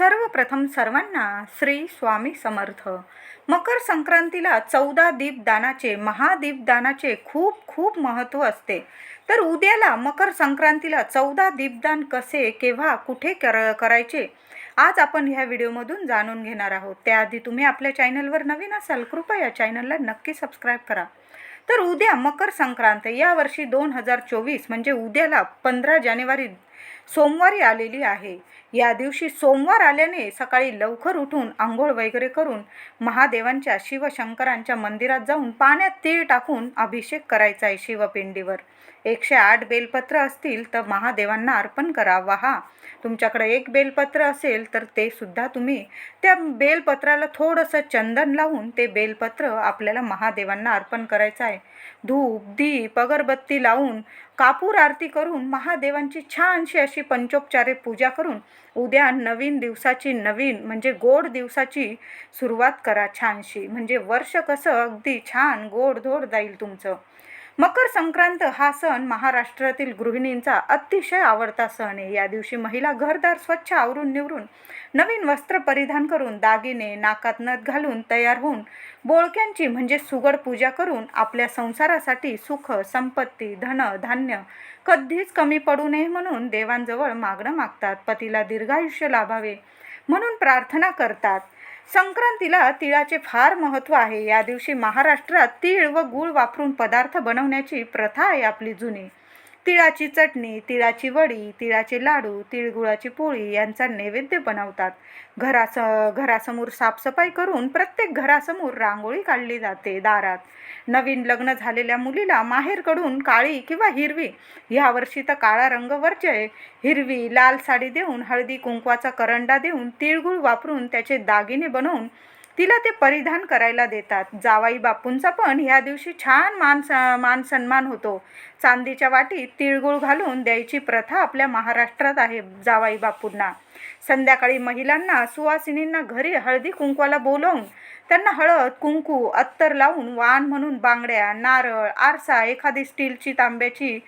सर्वप्रथम सर्वांना श्री स्वामी समर्थ. मकर संक्रांतीला चौदा दीपदानाचे महादीपदानाचे खूप खूप महत्त्व असते. तर उद्याला मकर संक्रांतीला चौदा दीपदान कसे केव्हा कुठे कर करायचे आज आपण ह्या व्हिडिओमधून जाणून घेणार आहोत. त्याआधी तुम्ही आपल्या चॅनलवर नवीन असाल कृपया चॅनलला नक्की सबस्क्राईब करा. तर उद्या मकर संक्रांत यावर्षी दोन हजार चोवीस म्हणजे उद्याला पंधरा जानेवारी सोमवारी आलेली आहे. या दिवशी सोमवार आल्याने सकाळी लवकर उठून आंघोळ वगैरे करून महादेवांच्या शिवशंकरांच्या मंदिरात जाऊन पाण्यात तीळ टाकून अभिषेक करायचा आहे शिवपिंडीवर. एकशे आठ बेलपत्र असतील तर महादेवांना अर्पण करावा हा. तुमच्याकडे एक बेलपत्र असेल तर ते सुद्धा तुम्ही त्या बेलपत्राला थोडंसं चंदन लावून ते बेलपत्र आपल्याला महादेवांना अर्पण करायचं आहे. धूप दीप अगरबत्ती लावून कापूर आरती करून महादेवांची छानशी अशी पंचोपचारे पूजा करून उद्या नवीन दिवसाची नवीन म्हणजे गोड दिवसाची सुरुवात करा छानशी. म्हणजे वर्ष कसं अगदी छान गोडधोड जाईल तुमचं. मकर संक्रांत हा सण महाराष्ट्रातील गृहिणींचा अतिशय आवडता सण आहे. या दिवशी महिला घरदार स्वच्छ आवरून निवरून नवीन वस्त्र परिधान करून दागिने नाकात नथ घालून तयार होऊन बोळक्यांची म्हणजे सुगड पूजा करून आपल्या संसारासाठी सुख संपत्ती धन धान्य कधीच कमी पडू नये म्हणून देवांजवळ मागणं मागतात. पतीला दीर्घायुष्य लाभावे म्हणून प्रार्थना करतात. संक्रांतीला तिळाचे फार महत्त्व आहे. या दिवशी महाराष्ट्रात तीळ व गूळ वापरून पदार्थ बनवण्याची प्रथा आहे आपली जुनी. तिळाची चटणी तिळाची वडी तिळाचे लाडू तिळगुळाची पोळी यांचा नैवेद्य बनवतात. घरास घरासमोर साफसफाई करून प्रत्येक घरासमोर रांगोळी काढली जाते दारात. नवीन लग्न झालेल्या मुलीला माहेरकडून काळी किंवा हिरवी ह्यावर्षी तर काळा रंग वरचे हिरवी लाल साडी देऊन हळदी कुंकवाचा करंडा देऊन तिळगुळ वापरून त्याचे दागिने बनवून तिला ते परिधान करायला देतात. जावाई बापूंचा पण ह्या दिवशी छान मान मान सन्मान होतो. चांदीच्या वाटीत तिळगुळ घालून द्यायची प्रथा आपल्या महाराष्ट्रात आहे जावाई बापूंना. संध्याकाळी महिलांना सुवासिनींना घरी हळदी कुंकवाला बोलवून त्यांना हळद कुंकू अत्तर लावून वाण म्हणून बांगड्या नारळ आरसा एखादी स्टीलची तांब्याची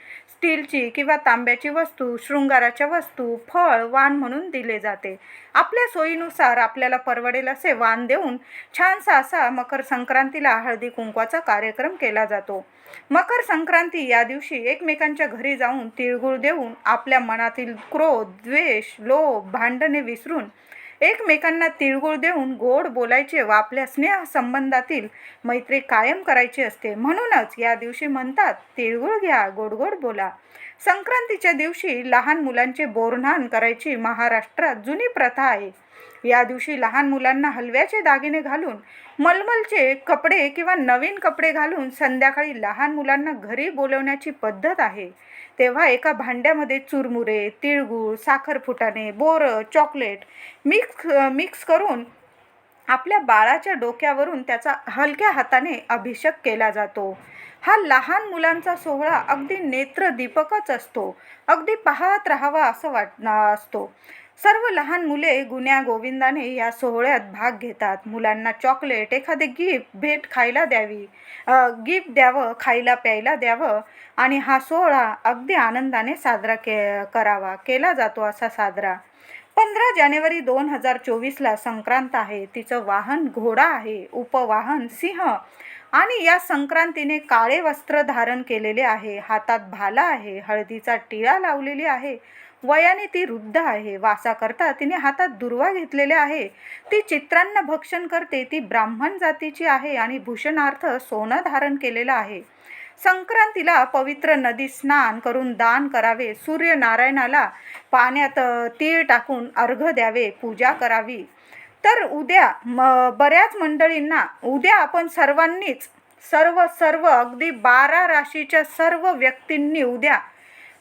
स्टीलची किंवा तांब्याची वस्तू शृंगाराच्या वस्तू फळ वाण म्हणून दिले जाते. आपल्या सोयीनुसार आपल्याला परवडेल असे वाण देऊन छानसा असा मकर संक्रांतीला हळदी कुंकवाचा कार्यक्रम केला जातो. मकर संक्रांती या दिवशी एकमेकांच्या घरी जाऊन तिळगुळ देऊन आपल्या मनातील क्रोध द्वेष लोभ भांडणे विसरून एकमेकांना तिळगुळ देऊन गोड बोलायचे व आपल्या स्नेहसंबंधातील मैत्री कायम करायची असते. म्हणूनच या दिवशी म्हणतात तिळगुळ घ्या गोड गोड बोला. संक्रांतीच्या दिवशी लहान मुलांचे बोरन्हाण करायची महाराष्ट्रात जुनी प्रथा आहे. या दिवशी लहान मुलांना हलव्याचे दागिने घालून मलमलचे कपडे किंवा नवीन कपडे घालून संध्याकाळी लहान मुलांना घरी बोलवण्याची पद्धत आहे. तेव्हा एका भांड्यामध्ये चुरमुरे तिळगूळ साखर फुटाणे बोरं चॉकलेट मिक्स मिक्स करून आपल्या बाळाच्या डोक्यावरून त्याचा हलक्या हाताने अभिषेक केला जातो. हा लहान मुलांचा सोहळा अगदी नेत्रदीपकच असतो. अगदी पाहत राहावा असं वाट असतो. सर्व लहान मुले गुण्या गोविंदाने या सोहळ्यात भाग घेतात. मुलांना चॉकलेट एखादे गिफ्ट भेट खायला द्यावी. गिफ्ट द्यावं खायला प्यायला द्यावं. आणि हा सोहळा अगदी आनंदाने साजरा के करावा केला जातो असा साजरा. पंधरा जानेवारी दोन हजार चोवीसला संक्रांत आहे. तिचं वाहन घोडा आहे. उपवाहन सिंह. आणि या संक्रांतीने काळे वस्त्र धारण केलेले आहे. हातात भाला आहे. हळदीचा टिळा लावलेली आहे. वयाने ती वृद्ध आहे. वासाकरता तिने हातात दुर्वा घेतलेले आहे. ती चित्रांना भक्षण करते. ती ब्राह्मण जातीची आहे आणि भूषणार्थ सोनं धारण केलेलं आहे. संक्रांतीला पवित्र नदी स्नान करून दान करावे. सूर्यनारायणाला पाण्यात तीळ टाकून अर्घ द्यावे. पूजा करावी. तर उद्या म बऱ्याच मंडळींना उद्या आपण सर्वांनीच सर्व सर्व अगदी बारा राशीच्या सर्व व्यक्तींनी उद्या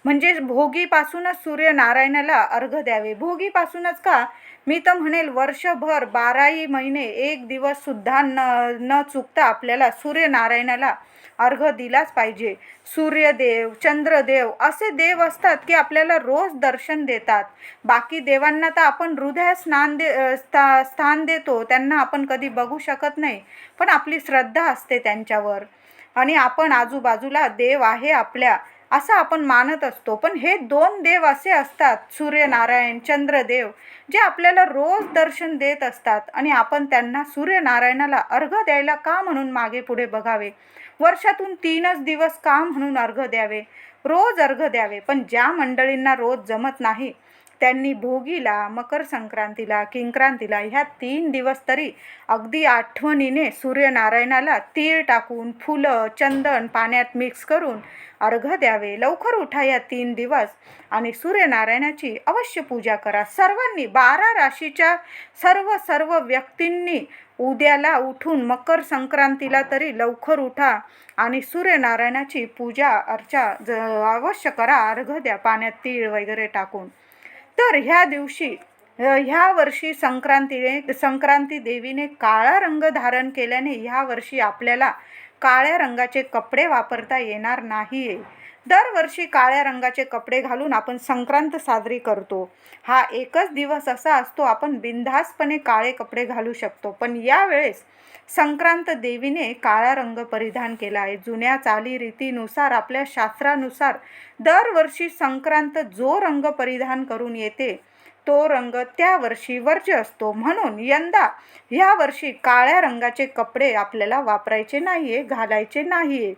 म्हणजे भोगीपासूनच सूर्यनारायणाला अर्घ द्यावे. भोगीपासूनच का? मी तर म्हणेल वर्षभर बाराही महिने एक दिवससुद्धा न न चुकता आपल्याला सूर्यनारायणाला अर्घ दिलाच पाहिजे. सूर्यदेव चंद्रदेव असे देव असतात की आपल्याला रोज दर्शन देतात. बाकी देवांना तर आपण हृदय स्नान दे स्था स्थान देतो त्यांना आपण कधी बघू शकत नाही. पण आपली श्रद्धा असते त्यांच्यावर. आणि आपण आजूबाजूला देव आहे आपल्या. असं आपण मानत असतो. पण हे दोन देव असे असतात सूर्यनारायण चंद्रदेव जे आपल्याला रोज दर्शन देत असतात आणि आपण त्यांना सूर्यनारायणाला अर्घ द्यायला का म्हणून मागे पुढे बघावे? वर्षातून तीनच दिवस का म्हणून अर्घ द्यावे? रोज अर्घ द्यावे. पण ज्या मंडळींना रोज जमत नाही त्यांनी भोगीला मकर संक्रांतीला किंक्रांतीला ह्या तीन दिवस तरी अगदी आठवणीने सूर्यनारायणाला तीळ टाकून फुलं चंदन पाण्यात मिक्स करून अर्घ द्यावे. लवकर उठा या तीन दिवस आणि सूर्यनारायणाची अवश्य पूजा करा. सर्वांनी बारा राशीच्या सर्व सर्व व्यक्तींनी उद्याला उठून मकर संक्रांतीला तरी लवकर उठा आणि सूर्यनारायणाची पूजा अर्चा ज अवश्य करा. अर्घ द्या पाण्यात तीळ वगैरे टाकून. तर ह्या दिवशी ह्या वर्षी संक्रांतीने संक्रांती देवीने काळा रंग धारण केल्याने ह्या वर्षी आपल्याला काळ्या रंगाचे कपडे वापरता येणार नाही दरवर्षी काळ्या रंगाचे कपडे घालून आपण संक्रांत साजरी करतो. हा एकच दिवस असा असतो आपण बिनधास्तपणे काळे कपडे घालू शकतो. पण यावेळेस संक्रांत देवीने काळा रंग परिधान केला आहे. जुन्या चालीरीतीनुसार आपल्या शास्त्रानुसार दरवर्षी संक्रांत जो रंग परिधान करून येते तो रंग त्या वर्षी वर्ज्य असतो. म्हणून यंदा ह्या वर्षी काळ्या रंगाचे कपडे आपल्याला वापरायचे नाही आहे घालायचे नाही आहे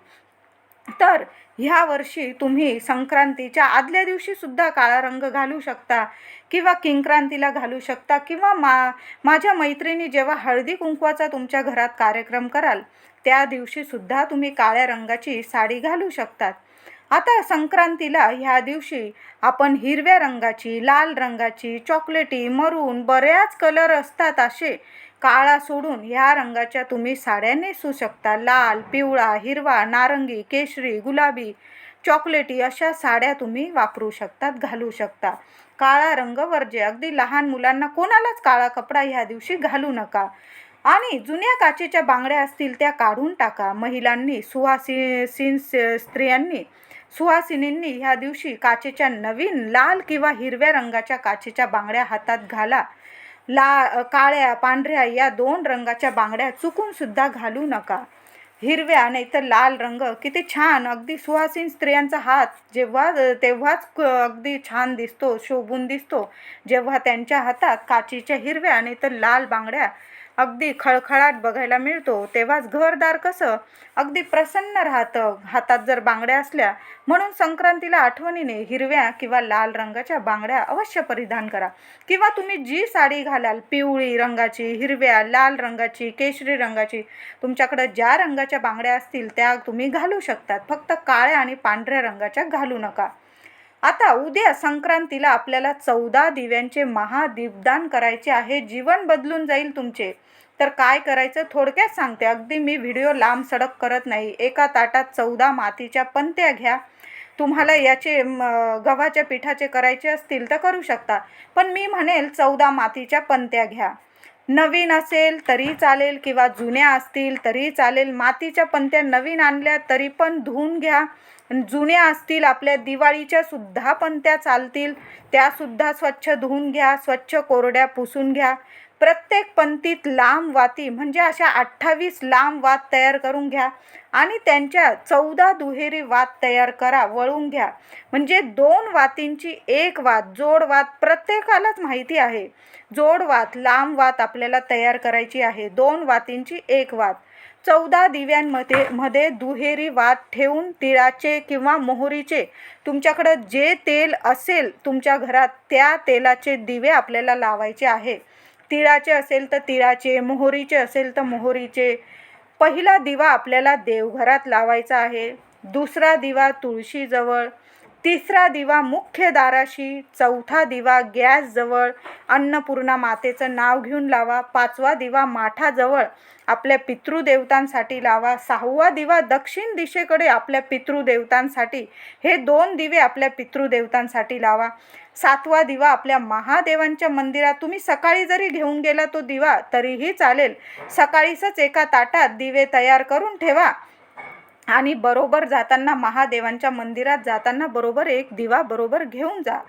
तर ह्या वर्षी तुम्ही संक्रांतीच्या आदल्या दिवशी सुद्धा काळा रंग घालू शकता किंवा किंक्रांतीला घालू शकता किंवा मा माझ्या मैत्रिणी जेव्हा हळदी कुंकवाचा तुमच्या घरात कार्यक्रम कराल त्या दिवशी सुद्धा तुम्ही काळ्या रंगाची साडी घालू शकतात. आता संक्रांतीला ह्या दिवशी आपण हिरव्या रंगाची लाल रंगाची चॉकलेटी मरून बऱ्याच कलर असतात असे काळा सोडून ह्या रंगाच्या तुम्ही साड्या नेसू शकता. लाल पिवळा हिरवा नारंगी केशरी गुलाबी चॉकलेटी अशा साड्या तुम्ही वापरू शकतात घालू शकता. काळा रंग वर्ज्य अगदी लहान मुलांना कोणालाच काळा कपडा ह्या दिवशी घालू नका. आणि जुन्या काचेच्या बांगड्या असतील त्या काढून टाका. महिलांनी सुवासिन स्त्रियांनी सुहासिनींनी ह्या दिवशी काचेच्या नवीन लाल किंवा हिरव्या रंगाच्या काचेच्या बांगड्या हातात घाला. ला काळ्या पांढऱ्या या दोन रंगाच्या बांगड्या चुकूनसुद्धा घालू नका. हिरव्या नाही तर लाल रंग. किती छान! अगदी सुहासीन स्त्रियांचा हात जेव्हा तेव्हाच अगदी छान दिसतो शोभून दिसतो. जेव्हा त्यांच्या हातात काचीच्या हिरव्या नाही तर लाल बांगड्या अगदी खळखळाट बघायला मिळतो तेव्हाच घरदार कसं अगदी प्रसन्न राहतं. हातात जर बांगड्या असल्या म्हणून संक्रांतीला आठवणीने हिरव्या किंवा लाल रंगाच्या बांगड्या अवश्य परिधान करा. किंवा तुम्ही जी साडी घालाल पिवळी रंगाची हिरव्या लाल रंगाची केशरी रंगाची तुमच्याकडं ज्या रंगाच्या बांगड्या असतील त्या तुम्ही घालू शकतात. फक्त काळ्या आणि पांढऱ्या रंगाच्या घालू नका. आता उद्या संक्रांतीला आपल्याला चौदा दिव्यांचे महादीपदान करायचे आहे. जीवन बदलून जाईल तुमचे. तर काय करायचं? थोडक्यात सांगते. अगदी मी व्हिडिओ लांब सडक करत नाही. एका ताटात चौदा मातीच्या पंत्या घ्या. तुम्हाला याचे गव्हाच्या पिठाचे करायचे असतील तर करू शकता. पण मी म्हणेल चौदा मातीच्या पंत्या घ्या. नवीन असेल तरी चालेल किंवा जुन्या असतील तरी चालेल. मातीच्या पंत्या नवीन आणल्या तरी पण धुवून घ्या. जुन्या असतील आपल्या दिवाळीच्या सुद्धा पंत्या चालतील. त्यासुद्धा स्वच्छ धुवून घ्या स्वच्छ कोरड्या पुसून घ्या. प्रत्येक पंक्तीत लांब वाती म्हणजे अशा अठ्ठावीस लांब वात तयार करून घ्या. आणि त्यांच्या चौदा दुहेरी वात तयार करा वळून घ्या. म्हणजे दोन वातींची एक वात जोड वात प्रत्येकालाच माहिती आहे. जोड वात लांब वात आपल्याला तयार करायची आहे. दोन वातींची एक वात. चौदा दिव्यांमध्ये मध्ये दुहेरी वात ठेवून तिळाचे किंवा मोहरीचे तुमच्याकडं जे तेल असेल तुमच्या घरात त्या तेलाचे दिवे आपल्याला लावायचे आहे. तिळाचे असेल तर तिळाचे मोहरीचे असेल तर मोहरीचे. पहिला दिवा आपल्याला देवघरात लावायचा आहे. दुसरा दिवा तुळशीजवळ. तिसरा दिवा मुख्य दाराशी चौथा दिवा गॅसजवळ अन्नपूर्णा मातेचं नाव घेऊन लावा पाचवा दिवा माठाजवळ आपल्या पितृदेवतांसाठी लावा सहावा दिवा दक्षिण दिशेकडे आपल्या पितृदेवतांसाठी हे दोन दिवे आपल्या पितृदेवतांसाठी लावा. सातवा दिवा आपल्या महादेवांच्या मंदिरात तुम्ही सकाळी जरी घेऊन गेला तो दिवा तरीही चालेल. सकाळीच एका ताटात दिवे तयार करून ठेवा. आणि बरोबर जाताना महादेवांच्या मंदिरात जाताना बरोबर एक दिवा बरोबर घेऊन जा.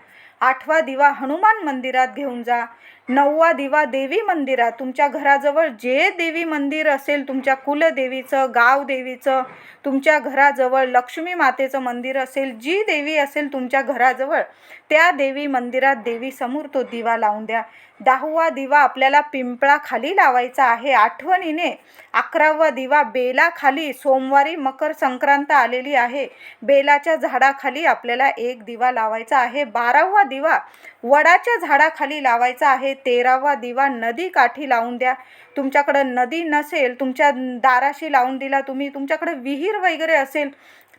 आठवा दिवा हनुमान मंदिरात घेऊन जा. नववा दिवा देवी मंदिरात. तुमच्या घराजवळ जे देवी मंदिर असेल तुमच्या कुलदेवीचं गाव देवीचं तुमच्या घराजवळ लक्ष्मी मातेचं मंदिर असेल जी देवी असेल तुमच्या घराजवळ त्या देवी मंदिरात देवीसमोर तो दिवा लावून द्या. दहावा दिवा आपल्याला पिंपळाखाली लावायचा आहे. आठवणीने अकरावा दिवा बेलाखाली सोमवारी मकर संक्रांत आलेली आहे. बेलाच्या झाडाखाली आपल्याला एक दिवा लावायचा आहे. बारावा दिवा वडाच्या झाडाखाली लावायचा आहे. तेरावा दिवा नदी काठी लावून द्या. तुमच्याकडं नदी नसेल तुमच्या दाराशी लावून दिला तुम्ही तुमच्याकडे विहीर वगैरे असेल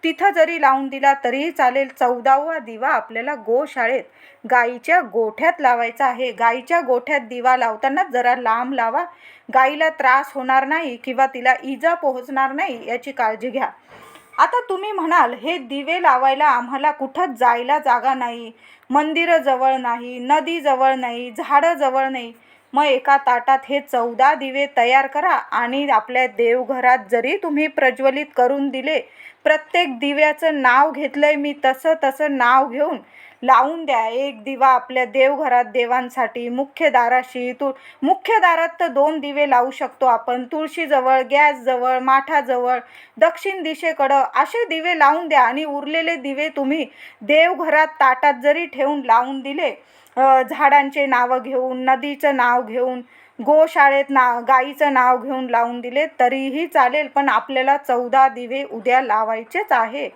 तिथं जरी लावून दिला तरीही चालेल. चौदावा दिवा आपल्याला गोशाळेत गाईच्या गोठ्यात लावायचा आहे. गाईच्या गोठ्यात दिवा लावताना जरा लांब लावा. गाईला त्रास होणार नाही किंवा तिला इजा पोहोचणार नाही याची काळजी घ्या. आता तुम्ही म्हणाल हे दिवे लावायला आम्हाला कुठंच जायला जागा नाही. मंदिरं जवळ नाही नदी जवळ नाही झाडं जवळ नाही. मग एका ताटात हे चौदा दिवे तयार करा आणि आपल्या देवघरात जरी तुम्ही प्रज्वलित करून दिले प्रत्येक दिव्याचं नाव घेतलंय मी तसं तसं नाव घेऊन लावून द्या. एक दिवा आपल्या देवघरात देवांसाठी मुख्य दाराशी तु मुख्य दारात तर दोन दिवे लावू शकतो आपण. तुळशीजवळ गॅसजवळ माठाजवळ दक्षिण दिशेकडं असे दिवे लावून द्या आणि उरलेले दिवे तुम्ही देवघरात ताटात जरी ठेवून लावून दिले झाडांचे नावं घेऊन नदीचं नाव घेऊन गोशाळेत ना गाईचं नाव घेऊन लावून दिले तरीही चालेल. पण आपल्याला चौदा दिवे उद्या लावायचेच आहे.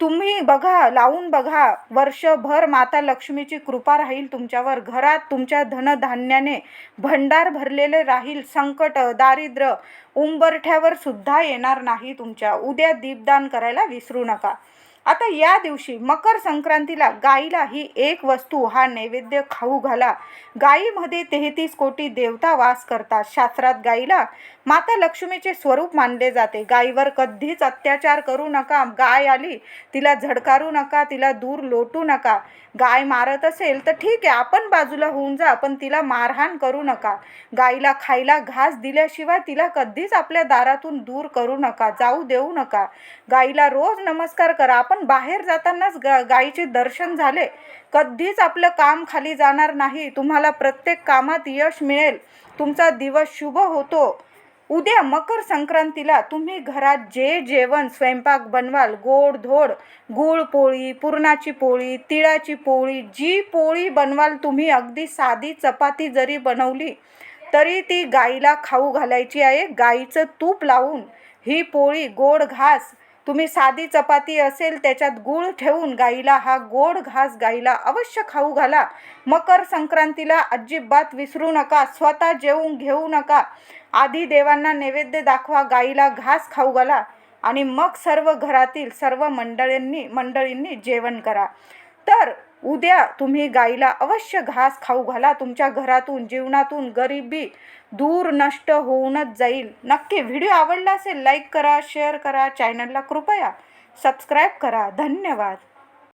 तुम्ही बघा लावून बघा. वर्षभर माता लक्ष्मीची कृपा राहील तुमच्यावर. घरात तुमच्या धनधान्याने भंडार भरलेले राहील. संकट दारिद्र्य उंबरठ्यावर सुद्धा येणार नाही तुमच्या. उद्या दीपदान करायला विसरू नका. आता या दिवशी मकर संक्रांतीला गाईला ही एक वस्तू हा नैवेद्य खाऊ घाला. गाईमध्ये तेहतीस कोटी देवता वास करतात. शास्त्रात गाईला माता लक्ष्मीचे स्वरूप मानले जाते. गाईवर कधीच अत्याचार करू नका. गाय आली तिला झडकारू नका तिला दूर लोटू नका. गाय मारत असेल तर ठीक आहे आपण बाजूला होऊन जा पण तिला मारहाण करू नका. गाईला खायला घास दिल्याशिवाय तिला कधीच आपल्या दारातून दूर करू नका जाऊ देऊ नका. गाईला रोज नमस्कार करा. आपण बाहेर जातानाच ग गाईचे दर्शन झाले. कधीच आपलं काम खाली जाणार नाही. तुम्हाला प्रत्येक कामात यश मिळेल. तुमचा दिवस शुभ होतो. उद्या मकर संक्रांतीला तुम्ही घरात जे जेवण स्वयंपाक बनवाल गोड धोड गूळ पोळी पुरणाची पोळी तिळाची पोळी जी पोळी बनवाल तुम्ही अगदी साधी चपाती जरी बनवली तरी ती गाईला खाऊ घालायची आहे. गाईचं तूप लावून ही पोळी गोड घास तुम्ही साधी चपाती असेल त्याच्यात गूळ ठेवून गाईला हा गोड घास गाईला अवश्य खाऊ घाला. मकर संक्रांतीला अजिबात विसरू नका. स्वतः जेवून घेऊ नका. आधी देवांना नैवेद्य दाखवा गाईला घास खाऊ घाला आणि मग सर्व घरातील सर्व मंडळींनी मंडळींनी जेवण करा. तर उद्या तुम्ही गाईला अवश्य घास खाऊ घाला. तुमच्या घरातून जीवनातून गरिबी दूर नष्ट होऊनच जाईल. नक्की व्हिडिओ आवडला असेल लाईक करा शेअर करा चॅनलला कृपया सबस्क्राईब करा. धन्यवाद.